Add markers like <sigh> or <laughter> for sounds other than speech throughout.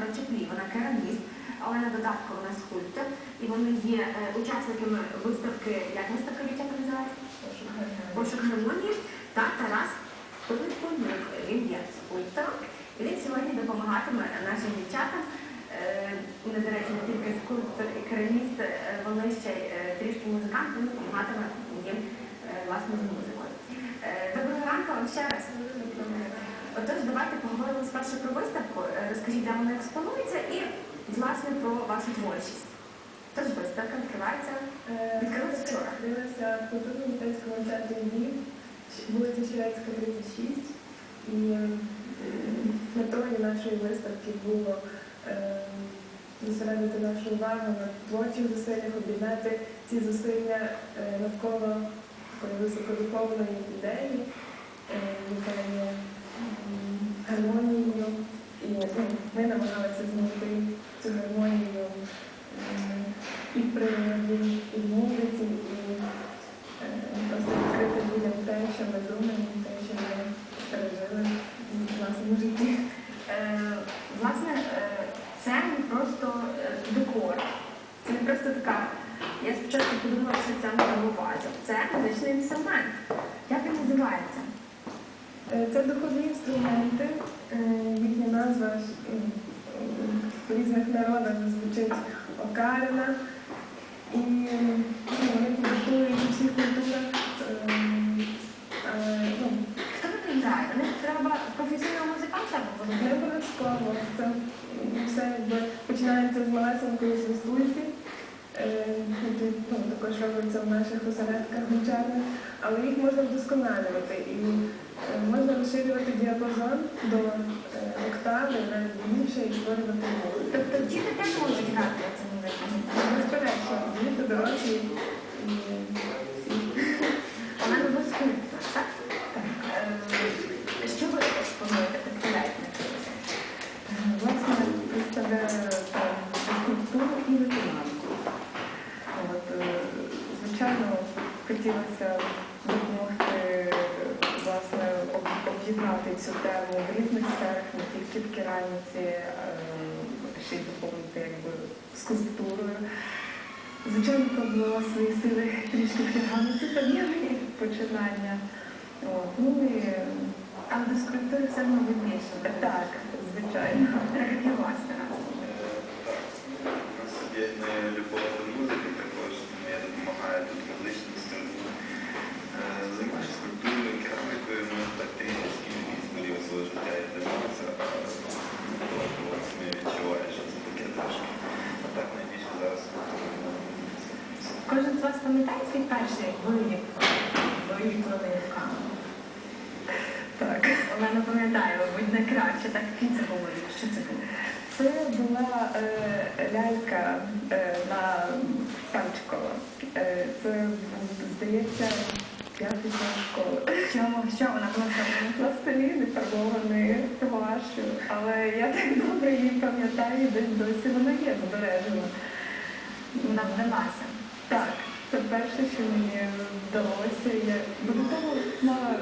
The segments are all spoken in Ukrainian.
Олександра Чеплій, вона кераміст, Олена Додатко, вона скульптор, і вони є е, учасниками виставки, як виставка дівчата називається? Пошук гармонії та Тарас Пилипонюк. Він є скульптором. І він сьогодні допомагатиме нашим дівчатам. Е, Вони, до речі, не тільки скульптор і кераміст, е, вони ще е, трішки музикант, він допомагатиме їм власне з музикою. Доброго ранку вам ще раз. Отож, давайте поговоримо спершу про виставку. Е, Розкажіть, де вона експонується і власне про вашу творчість. Тож виставка відкривається. Відкрилась вчора. Відкрилася в культурно-мистецькому центрі Львів, вулиця Щерецька, 36. І е, метою нашої виставки було е, зосередити нашу увагу на творчих зусиллях, об'єднати ці зусилля е, навколо такої високодуховної ідеї, е, яка є гармонією. І ну, ми намагалися знайти цю гармонію м, і в природі, і в музиці, і е, просто відкрити людям те, що ми думаємо, те, що ми пережили в власному житті. Е, Власне, е, це не просто е, декор. Це не просто така. Я спочатку подумала, що це ваза. Це музичний інструмент. Як він називається? Е, Це духові інструменти, е, їхня назва м, в різних народах звучить окарина. І ну, вони побутують у всіх культурах. е, е, ну, Хто вони грає? Вони треба професійного музиканта або Не обов'язково. Це все якби починається з малесенької свистульки, е, ну, також робиться в наших осередках гончарних, але їх можна вдосконалювати і е, можна розширювати діапазон до е, октави, навіть більше і створювати музику. Тобто діти теж можуть грати це не Безперечно, діти, дорослі і всі. Вона не ви скульптор, так? Е, Що ви експонуєте, представляєте на цій виставці? Власне, представляю там скульптуру і виконанку. От, е, звичайно, хотілося допомогти власне, об- об'єднати цю тему в різних сферах, не тільки в кераміці, е, ще й доповнити якби, скульптурою. Звичайно, пробувала свої сили трішки в кераміці, там починання. От, ну і е, Але до скульптури все одно ви більше. так, звичайно. Як і зараз. У нас є любов до музики також, я допомагаю тут музичним. Е, Займаюся скульптурою, керамікою, ну так трішки період свого життя я займався, а то власне відчуваю, що це таке трошки. А так найбільше зараз скульптурою. Кожен з вас пам'ятає свій перший виліп, виліплений руками? Так. Олена пам'ятає, мабуть, найкраще, так це говорить. Що це було? Це була е, лялька е, на Панчикова. Е, це був, здається, п'ятий клас школи. Що, що вона була зроблена? Пластилін фарбований гуашю, але я так добре її пам'ятаю, десь досі вона є збережена. Вона вдалася. Перше, що мені вдалося. Я до того мала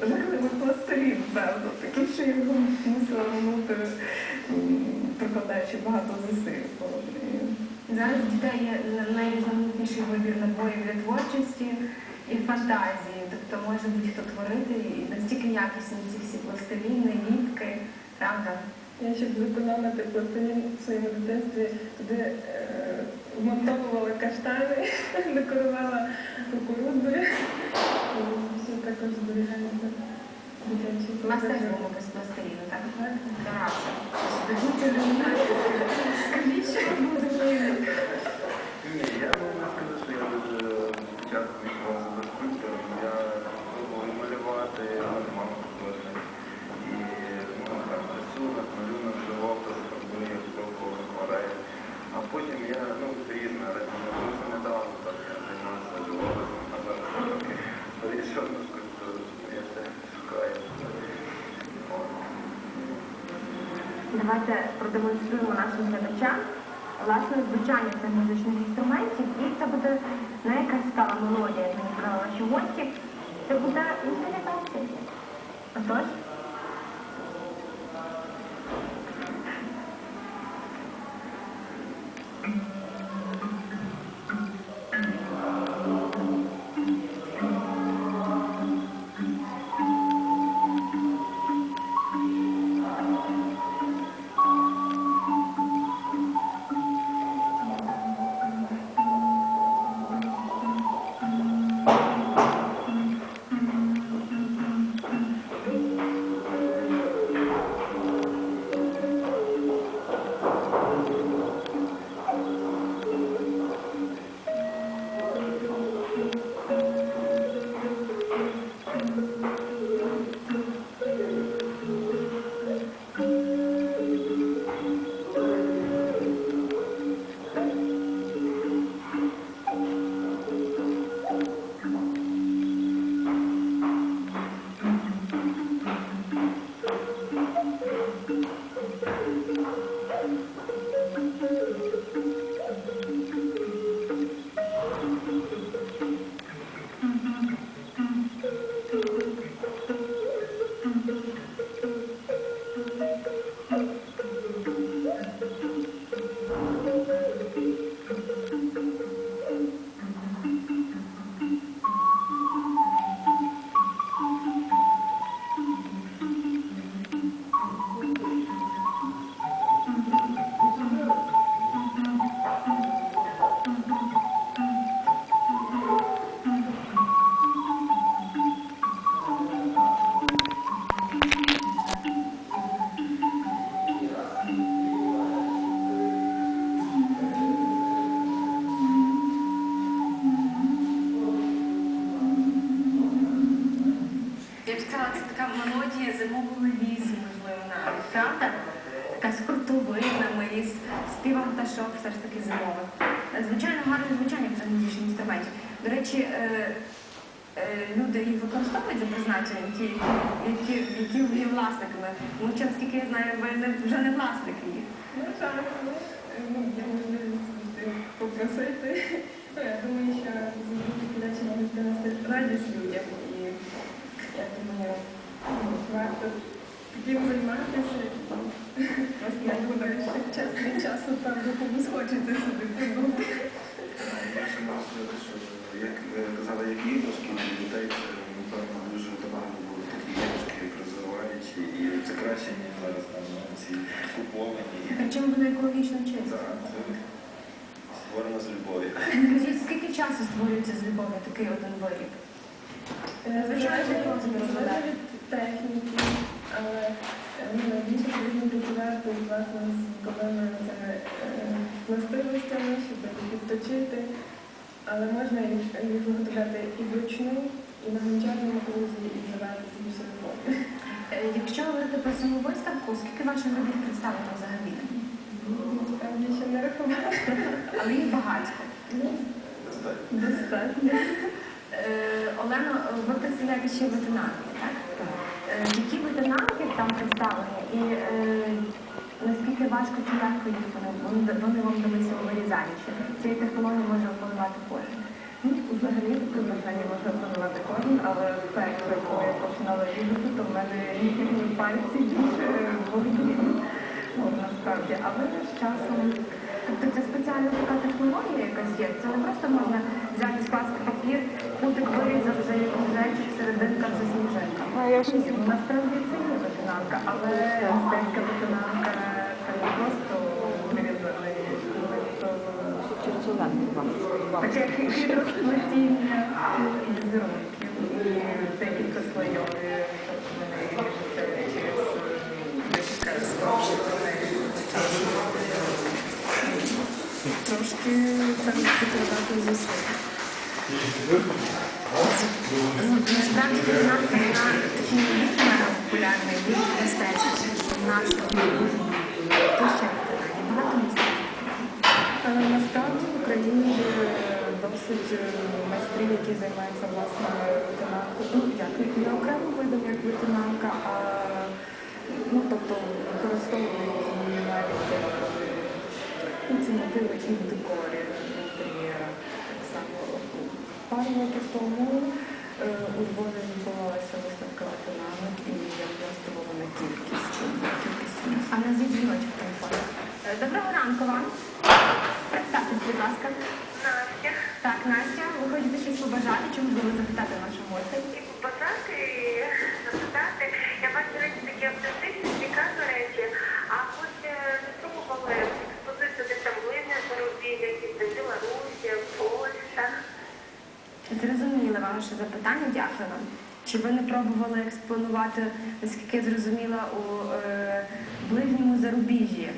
жахливий пластилін, певно, такий, що я його мусила минути, прикладаючи багато зусиль. Зараз дітей є найрізноманітніший вибір наборів для творчості і фантазії. Тобто може будь-хто творити і настільки якісні ці всі пластиліни, ліпки, правда? Я щоб зекономити пластилін в своєму дитинстві, туди е, вмонтовувала каштани, <laughs> декорувала кукурудзи. Все також зберігається дитячі У вас теж пластилін. був без пластиліну, так? Так. Скажіть, що ви Давайте продемонструємо нашим глядачам власне звучання цих музичних інструментів. І це буде не якась стала мелодія, як мені казали наші гості. Це буде імпровізація. Отож. Речі, е, люди їх використовують за призначенням, ті, які, які є власниками. Тому що, наскільки я знаю, не, вже не власники їх. Ну, так, ну, є попросити. Ну, я думаю, що речі можуть принести радість людям. І я думаю, ну, варто таким займатися. Просто я буду ще час там комусь хочеться придумати. Я ще можу сказати, що як ви казали, як іграшки для дітей, це напевно дуже багато було такі іграшки, як розвиваючі, і це краще, ніж зараз там ну, ці куповані. Причому вони екологічно чисті. Так, це створено з любов'ю. Часу створюється з любов'ю такий один виріб? Е, Звичайно, розглядати. від техніки, але е, ну, потрібно працювати власне з це, е, властивостями, щоб їх підточити. Але можна їх виготовляти і вручну, і на гончарному крузі, і вживати собі силикони. Е, Якщо говорити про саму виставку, скільки ваших робіт представлено взагалі? Я ще не рахувала. Але їх багатько. Достатньо. Е, Олено, ви представляєте ще ветенанки, так? Е, Які ветенанки там представлені і е, наскільки важко чи легко їх вони, вам далися у вирізанні? Чи цієї технології може опанувати кожен? Ну, взагалі таке бажання може опанувати кожен, але перше, коли я починала їздити, то в мене пальці більше боліли. Насправді, але з часом Тобто це спеціальна така технологія якась є. Це не просто можна взяти скласти папір, кутик вирізав вже як лежачий, серединка це сніжинка. Ні, ну, насправді це є ветенанка, але стелька ветенанка це не просто вирізаний, таке хитросплетіння візерунків і декілька слойові, тобто вони ріжуться через декілька слоїв. Трошки там прикладати зусиль. Насправді ветенанка вона мистецтва нашого. Хто? Багато мистецтв. Але насправді в Україні є досить е, майстрів, які займаються власне ветенанкою. Ну, як не окремим видом, як ветенанка, а ну, тобто використовують навіть ну, ці мотиви і в в інтер'єрах. Так само пару років тому е, у Львові відбувалася виставка ветеранок, і я влаштувала кількість кількість А назвіть дзвіночок телефону. Е, Доброго ранку вам. Представтесь, будь ласка. Настя. Так, Настя, ви хочете щось побажати, чи можливо запитати нашу гостей? І побажати, і запитати. Я бачу речі такі автентичні, цікаві речі. А ось е, не пробували експозицію десь там ближнє зарубіжжя, якісь там Білорусі, Польща. Зрозуміла ваше запитання, дякую вам. Чи ви не пробували експонувати, наскільки я зрозуміла, у е, ближньому зарубіжжі?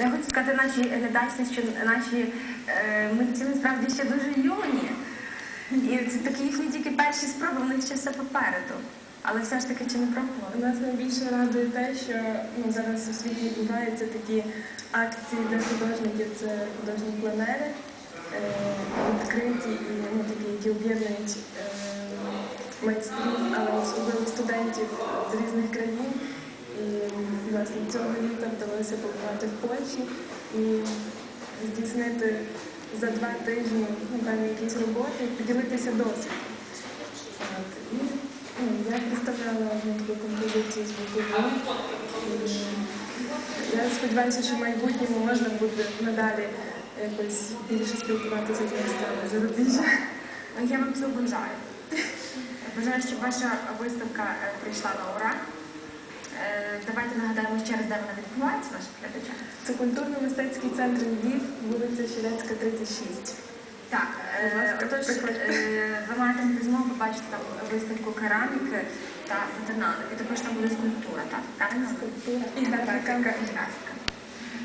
Я хочу сказати нашій глядачці, що наші е, митці насправді ще дуже юні. І це такі їхні тільки перші спроби, у них ще все попереду. Але все ж таки чи не пробували? Нас найбільше радує те, що ну, зараз у світі відбуваються такі акції для художників, це художні пленери, відкриті і ну, такі, які об'єднують е, майстрів, але особливо студентів з різних країн. І власне цього літа вдалося побувати в Польщі і здійснити за два тижні напевно, якісь роботи, поділитися досвідом. І ну, я представляла таку композицію з Буковини. І Я сподіваюся, що в майбутньому можна буде надалі якось більше спілкуватися з містами зарубіжжя. Ну, Я вам цього бажаю. Бажаю, щоб ваша виставка е, прийшла на ура. Е, Давайте нагадаємо ще раз, де вона відбувається нашим глядачам. Це культурно-мистецький центр Львів, вулиця Щелецька, 36. Так, е, отож, ви маєте змогу побачити там виставку кераміки та ветеринарів. І також там буде скульптура, так? Правильно? Скульптура І графіка. графіка. І графіка.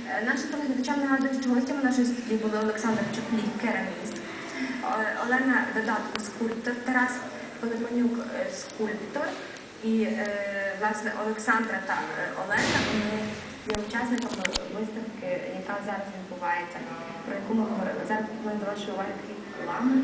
Е, Нашим телеглядачам нагадую, що гостями нашої студії були Олександр Чоплій, кераміст, Е, Олена Додатко, скульптор, Тарас Пилипанюк, е, скульптор, І е, власне Олександра та Олена вони є учасниками виставки, яка зараз відбувається, про яку ми говорили. Зараз до вашої уваги лами.